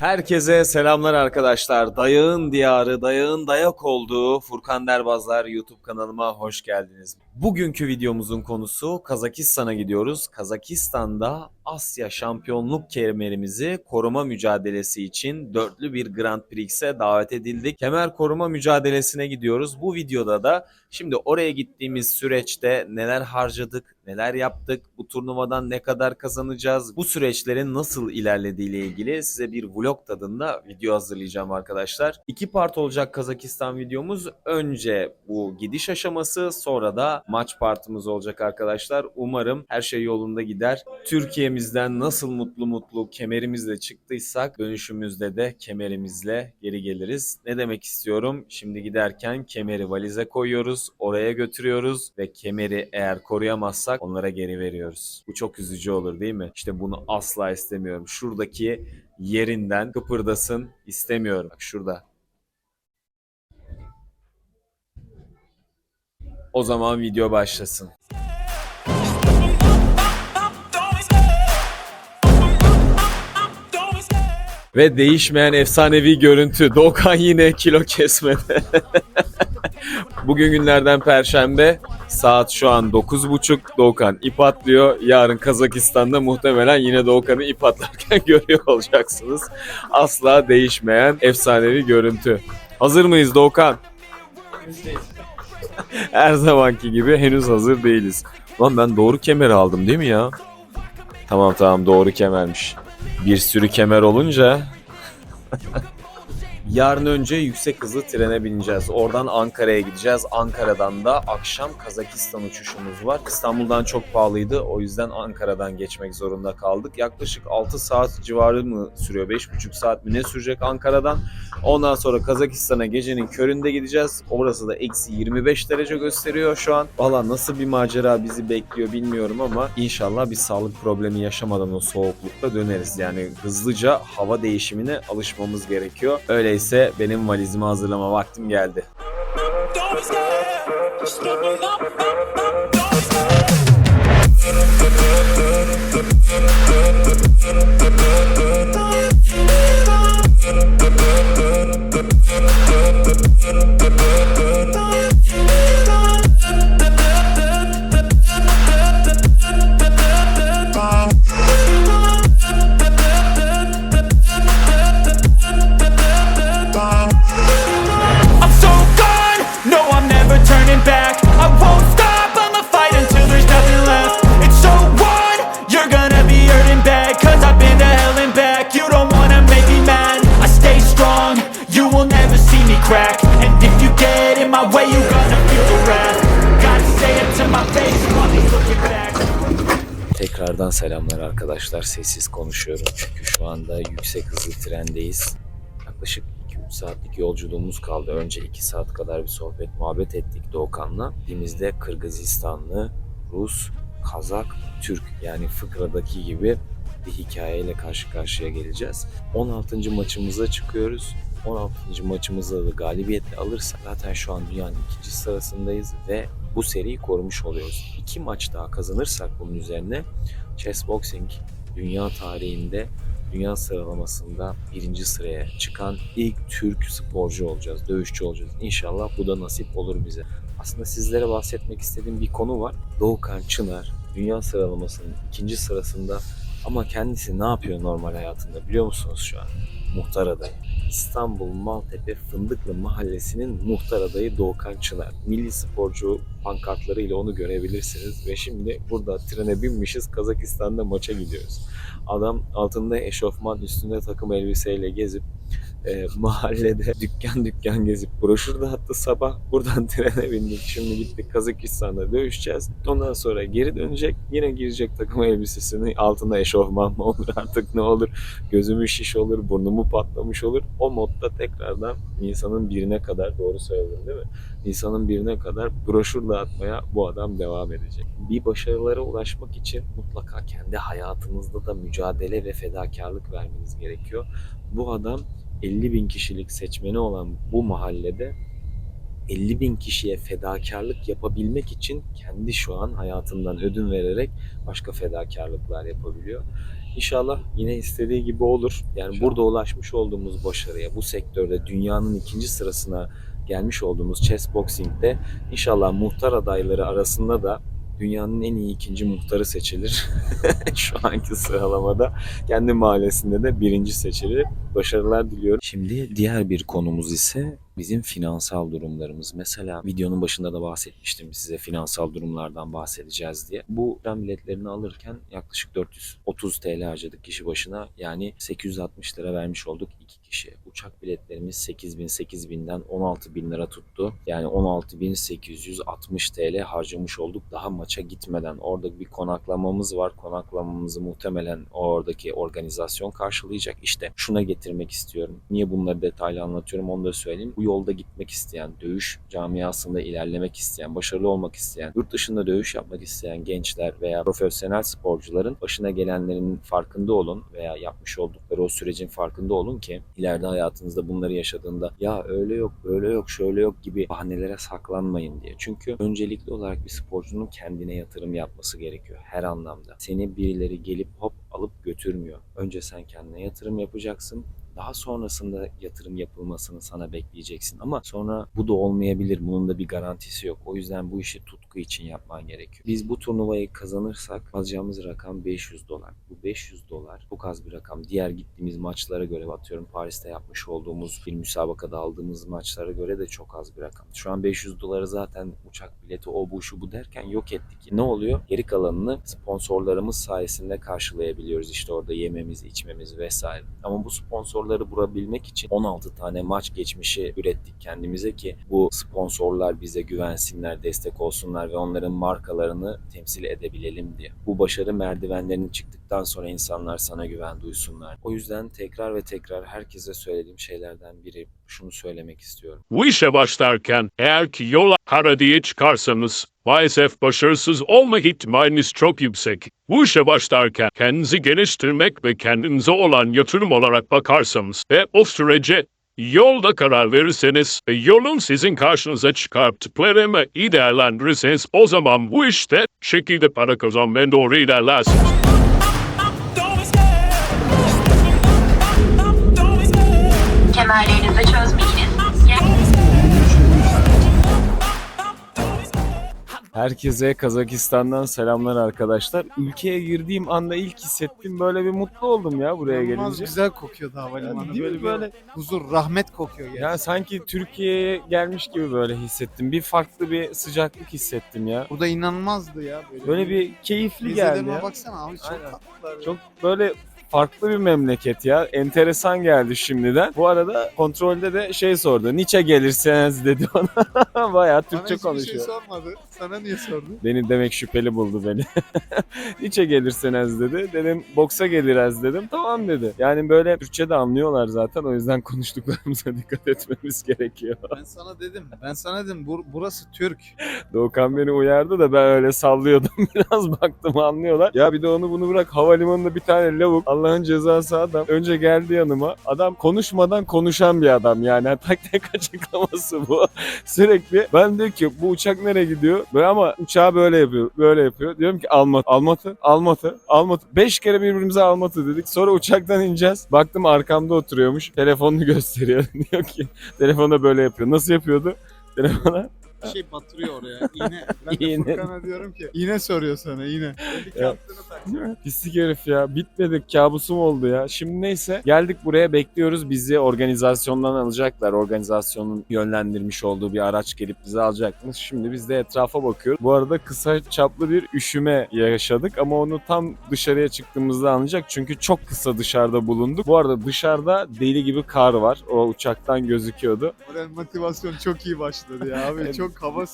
Herkese selamlar arkadaşlar. Dayağın diyarı, dayağın dayak olduğu Furkan Derbazlar YouTube kanalıma hoş geldiniz. Bugünkü videomuzun konusu Kazakistan'a gidiyoruz. Kazakistan'da Asya şampiyonluk kemerimizi koruma mücadelesi için dörtlü bir Grand Prix'e davet edildik. Kemer koruma mücadelesine gidiyoruz. Bu videoda da şimdi oraya gittiğimiz süreçte neler harcadık, neler yaptık, bu turnuvadan ne kadar kazanacağız, bu süreçlerin nasıl ilerlediği ile ilgili size bir vlog tadında video hazırlayacağım arkadaşlar. İki part olacak Kazakistan videomuz. Önce bu gidiş aşaması sonra da maç partımız olacak arkadaşlar. Umarım her şey yolunda gider. Türkiye'mizden nasıl mutlu mutlu kemerimizle çıktıysak dönüşümüzde de kemerimizle geri geliriz. Ne demek istiyorum? Şimdi giderken kemeri valize koyuyoruz, oraya götürüyoruz ve kemeri eğer koruyamazsak onlara geri veriyoruz. Bu çok üzücü olur değil mi? İşte bunu asla istemiyorum. Şuradaki yerinden kıpırdasın istemiyorum. Bak şurada. O zaman video başlasın. Ve değişmeyen efsanevi görüntü. Doğukan yine kilo kesmedi. Bugün günlerden perşembe. Saat şu an 9.30. Doğukan ip atlıyor. Yarın Kazakistan'da muhtemelen yine Doğukan'ı ip atlarken görüyor olacaksınız. Asla değişmeyen efsanevi görüntü. Hazır mıyız Doğukan? Her zamanki gibi henüz hazır değiliz. Lan ben doğru kemeri aldım değil mi ya? Tamam tamam doğru kemermiş. Bir sürü kemer olunca Yarın önce yüksek hızlı trene bineceğiz. Oradan Ankara'ya gideceğiz. Ankara'dan da akşam Kazakistan uçuşumuz var. İstanbul'dan çok pahalıydı. O yüzden Ankara'dan geçmek zorunda kaldık. Yaklaşık 6 saat civarı mı sürüyor? 5,5 saat mi ne sürecek Ankara'dan? Ondan sonra Kazakistan'a gecenin köründe gideceğiz. Orası da eksi 25 derece gösteriyor şu an. Valla nasıl bir macera bizi bekliyor bilmiyorum ama inşallah bir sağlık problemi yaşamadan o soğuklukta döneriz. Yani hızlıca hava değişimine alışmamız gerekiyor. Öyleyse benim valizimi hazırlama vaktim geldi. Selamlar arkadaşlar. Sessiz konuşuyorum çünkü şu anda yüksek hızlı trendeyiz. Yaklaşık 2-3 saatlik yolculuğumuz kaldı. Önce 2 saat kadar bir sohbet muhabbet ettik Doğukan'la. Gittiğimizde Kırgızistanlı, Rus, Kazak, Türk yani fıkradaki gibi bir hikayeyle karşı karşıya geleceğiz. 16. maçımıza çıkıyoruz. 16. maçımızda da galibiyetle alırsak zaten şu an dünyanın ikinci sırasındayız ve bu seriyi korumuş oluyoruz. İki maç daha kazanırsak bunun üzerine Chess Boxing dünya tarihinde dünya sıralamasında birinci sıraya çıkan ilk Türk sporcu olacağız, dövüşçü olacağız. İnşallah bu da nasip olur bize. Aslında sizlere bahsetmek istediğim bir konu var. Doğukan Çınar dünya sıralamasının ikinci sırasında ama kendisi ne yapıyor normal hayatında biliyor musunuz şu an? Muhtar adayı. İstanbul Maltepe Fındıklı Mahallesi'nin muhtar adayı Doğukan Çınar. Milli sporcu pankartlarıyla onu görebilirsiniz ve şimdi burada trene binmişiz Kazakistan'da maça gidiyoruz. Adam altında eşofman üstünde takım elbiseyle gezip e, mahallede dükkan dükkan gezip broşür dağıttı sabah. Buradan trene bindik. Şimdi gittik Kazakistan'da dövüşeceğiz. Ondan sonra geri dönecek. Yine girecek takım elbisesini. Altında eşofman mı olur artık ne olur. Gözümü şiş olur, burnumu patlamış olur. O modda tekrardan Nisan'ın birine kadar doğru söyledim değil mi? Nisan'ın birine kadar broşür dağıtmaya bu adam devam edecek. Bir başarılara ulaşmak için mutlaka kendi hayatınızda da mücadele ve fedakarlık vermeniz gerekiyor. Bu adam 50 bin kişilik seçmeni olan bu mahallede 50 bin kişiye fedakarlık yapabilmek için kendi şu an hayatından ödün vererek başka fedakarlıklar yapabiliyor. İnşallah yine istediği gibi olur. Yani burada ulaşmış olduğumuz başarıya, bu sektörde dünyanın ikinci sırasına gelmiş olduğumuz chess boxing'de inşallah muhtar adayları arasında da dünyanın en iyi ikinci muhtarı seçilir. Şu anki sıralamada kendi mahallesinde de birinci seçilir. Başarılar diliyorum. Şimdi diğer bir konumuz ise bizim finansal durumlarımız. Mesela videonun başında da bahsetmiştim size finansal durumlardan bahsedeceğiz diye. Bu tren biletlerini alırken yaklaşık 430 TL harcadık kişi başına. Yani 860 lira vermiş olduk iki kişi. Uçak biletlerimiz 8000 8000'den 16000 lira tuttu. Yani 16860 TL harcamış olduk daha maça gitmeden. Orada bir konaklamamız var. Konaklamamızı muhtemelen oradaki organizasyon karşılayacak. İşte şuna getirmek istiyorum. Niye bunları detaylı anlatıyorum onu da söyleyeyim. Bu yolda gitmek isteyen, dövüş camiasında ilerlemek isteyen, başarılı olmak isteyen, yurt dışında dövüş yapmak isteyen gençler veya profesyonel sporcuların başına gelenlerin farkında olun veya yapmış oldukları o sürecin farkında olun ki ileride hayatınızda bunları yaşadığında ya öyle yok, böyle yok, şöyle yok gibi bahanelere saklanmayın diye. Çünkü öncelikli olarak bir sporcunun kendine yatırım yapması gerekiyor her anlamda. Seni birileri gelip hop alıp götürmüyor. Önce sen kendine yatırım yapacaksın. Daha sonrasında yatırım yapılmasını sana bekleyeceksin. Ama sonra bu da olmayabilir. Bunun da bir garantisi yok. O yüzden bu işi tutku için yapman gerekiyor. Biz bu turnuvayı kazanırsak alacağımız rakam 500 dolar. Bu 500 dolar çok az bir rakam. Diğer gittiğimiz maçlara göre atıyorum Paris'te yapmış olduğumuz bir müsabakada aldığımız maçlara göre de çok az bir rakam. Şu an 500 doları zaten uçak bileti o bu şu bu derken yok ettik. Ne oluyor? Geri kalanını sponsorlarımız sayesinde karşılayabiliyoruz. İşte orada yememiz, içmemiz vesaire. Ama bu sponsorları bulabilmek için 16 tane maç geçmişi ürettik kendimize ki bu sponsorlar bize güvensinler, destek olsunlar ve onların markalarını temsil edebilelim diye. Bu başarı merdivenlerini çıktıktan sonra insanlar sana güven duysunlar. O yüzden tekrar ve tekrar herkese söylediğim şeylerden biri şunu söylemek istiyorum. Bu işe başlarken eğer ki yola kara diye çıkarsanız maalesef başarısız olma ihtimaliniz çok yüksek. Bu işe başlarken kendinizi geliştirmek ve kendinize olan yatırım olarak bakarsanız ve o sürece yolda karar verirseniz ve yolun sizin karşınıza çıkarttıklarını iyi değerlendirirseniz o zaman bu işte şekilde para kazanmaya doğru ilerlersiniz. Kemerlerinizi Herkese Kazakistan'dan selamlar arkadaşlar. Ülkeye girdiğim anda ilk hissettiğim böyle bir mutlu oldum ya buraya İnanılmaz gelince. güzel kokuyordu havalimanı. Yani değil mi? böyle, huzur, rahmet kokuyor gerçekten. Ya sanki Türkiye'ye gelmiş gibi böyle hissettim. Bir farklı bir sıcaklık hissettim ya. Burada inanılmazdı ya. Böyle, Böyle bir keyifli Vizelerime geldi ya. baksana abi çok Aynen. tatlılar. ya. Çok böyle farklı bir memleket ya. Enteresan geldi şimdiden. Bu arada kontrolde de şey sordu. Niçe gelirseniz dedi ona. Bayağı Bana Türkçe hiçbir konuşuyor. şey sormadı. Sana niye sordu? Beni demek şüpheli buldu beni. Niçe gelirseniz dedi. Dedim boksa geliriz dedim. Tamam dedi. Yani böyle Türkçe de anlıyorlar zaten. O yüzden konuştuklarımıza dikkat etmemiz gerekiyor. Ben sana dedim. Ben sana dedim bur- burası Türk. Doğukan beni uyardı da ben öyle sallıyordum. Biraz baktım anlıyorlar. Ya bir de onu bunu bırak. Havalimanında bir tane lavuk. Allah'ın cezası adam. Önce geldi yanıma. Adam konuşmadan konuşan bir adam yani. Tak tek açıklaması bu. Sürekli ben diyor ki bu uçak nereye gidiyor? Böyle ama uçağı böyle yapıyor. Böyle yapıyor. Diyorum ki Almatı. Almatı. Almatı. Almatı. Beş kere birbirimize Almatı dedik. Sonra uçaktan ineceğiz. Baktım arkamda oturuyormuş. Telefonunu gösteriyor. diyor ki telefonda böyle yapıyor. Nasıl yapıyordu? Telefona Bir şey batırıyor oraya. İğne. Ben de İğne. Furkan'a diyorum ki iğne soruyor sana iğne. Ya. yaptığını. Pislik herif ya. Bitmedik. Kabusum oldu ya. Şimdi neyse geldik buraya bekliyoruz. Bizi organizasyondan alacaklar. Organizasyonun yönlendirmiş olduğu bir araç gelip bizi alacakmış. Şimdi biz de etrafa bakıyoruz. Bu arada kısa çaplı bir üşüme yaşadık ama onu tam dışarıya çıktığımızda anlayacak. Çünkü çok kısa dışarıda bulunduk. Bu arada dışarıda deli gibi kar var. O uçaktan gözüküyordu. Moral motivasyon çok iyi başladı ya abi. Evet,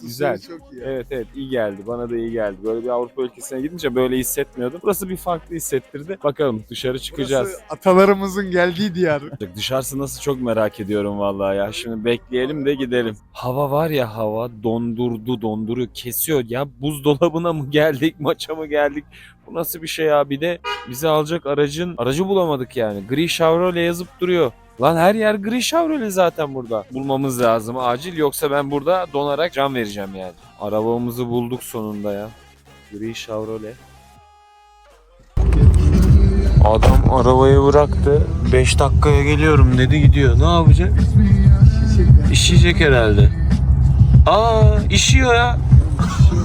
Çok güzel. çok iyi. Evet evet iyi geldi. Bana da iyi geldi. Böyle bir Avrupa ülkesine gidince böyle hissetmiyordum. Burası bir farklı hissettirdi. Bakalım dışarı çıkacağız. Burası atalarımızın geldiği diyar. Dışarısı nasıl çok merak ediyorum vallahi ya. Şimdi bekleyelim de gidelim. Hava var ya hava dondurdu donduruyor kesiyor. Ya buzdolabına mı geldik maça mı geldik? Bu nasıl bir şey ya? Bir de bizi alacak aracın aracı bulamadık yani. Gri Chevrolet yazıp duruyor. Lan her yer gri Chevrolet zaten burada. Bulmamız lazım acil yoksa ben burada donarak can vereceğim yani. Arabamızı bulduk sonunda ya. Gri Chevrolet. Adam arabayı bıraktı. 5 dakikaya geliyorum dedi gidiyor. Ne yapacak? İşeyecek herhalde. Aa işiyor ya.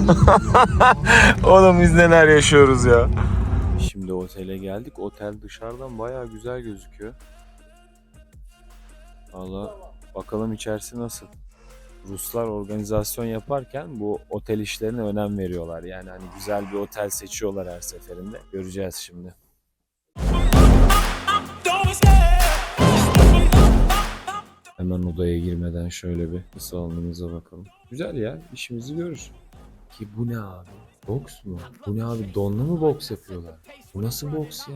Oğlum biz neler yaşıyoruz ya. Şimdi otele geldik. Otel dışarıdan bayağı güzel gözüküyor. Valla bakalım içerisi nasıl. Ruslar organizasyon yaparken bu otel işlerine önem veriyorlar. Yani hani güzel bir otel seçiyorlar her seferinde. Göreceğiz şimdi. Hemen odaya girmeden şöyle bir salonumuza bakalım. Güzel ya işimizi görür. Ki bu ne abi? Boks mu? Bu ne abi donla mı boks yapıyorlar? Bu nasıl boks ya?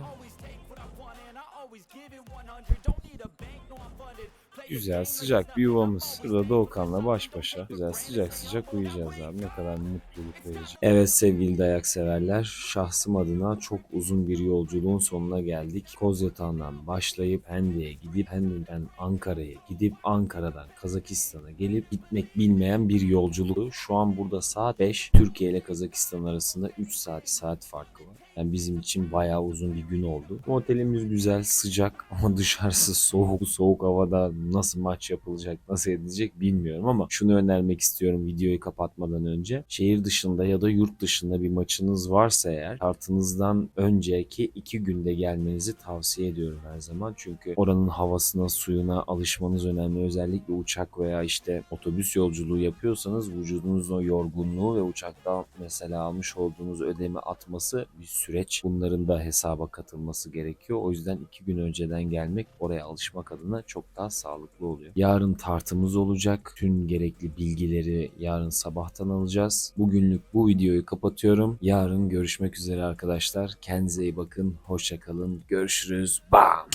Güzel sıcak bir yuvamız. Burada Doğukan'la baş başa. Güzel sıcak sıcak uyuyacağız abi. Ne kadar mutluluk verici. Evet sevgili dayak severler. Şahsım adına çok uzun bir yolculuğun sonuna geldik. Koz yatağından başlayıp Pendik'e gidip Pendik'ten Ankara'ya gidip Ankara'dan Kazakistan'a gelip gitmek bilmeyen bir yolculuk. Şu an burada saat 5. Türkiye ile Kazakistan arasında 3 saat saat farkı var. Yani bizim için bayağı uzun bir gün oldu. Otelimiz güzel, sıcak ama dışarısı soğuk. Soğuk havada nasıl maç yapılacak, nasıl edilecek bilmiyorum ama şunu önermek istiyorum videoyu kapatmadan önce. Şehir dışında ya da yurt dışında bir maçınız varsa eğer kartınızdan önceki iki günde gelmenizi tavsiye ediyorum her zaman. Çünkü oranın havasına, suyuna alışmanız önemli. Özellikle uçak veya işte otobüs yolculuğu yapıyorsanız vücudunuzun o yorgunluğu ve uçakta mesela almış olduğunuz ödeme atması bir süreç. Bunların da hesaba katılması gerekiyor. O yüzden iki gün önceden gelmek oraya alışmak adına çok daha sağlıklı oluyor. Yarın tartımız olacak. Tüm gerekli bilgileri yarın sabahtan alacağız. Bugünlük bu videoyu kapatıyorum. Yarın görüşmek üzere arkadaşlar. Kendinize iyi bakın. Hoşça kalın. Görüşürüz. Bam.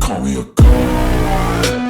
Call me a.